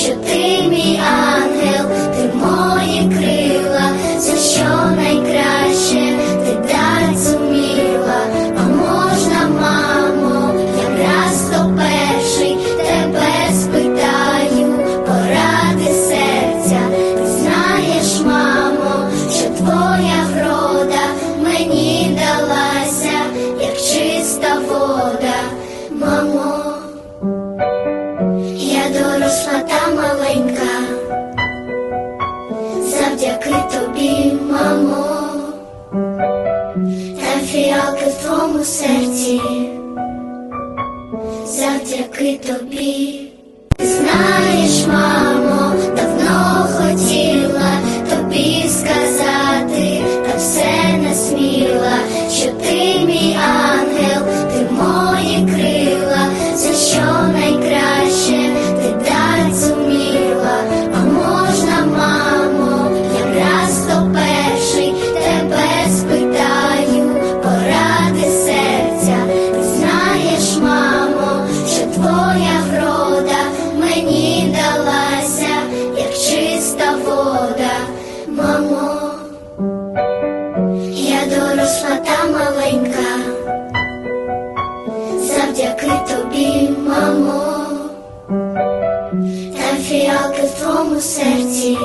should be. Фіалки в твоєму серці, завдяки тобі. Знаєш, мамо, чиста вода, мамо. Я доросла та маленька, завдяки тобі, мамо, та фіалки в твоєму серці,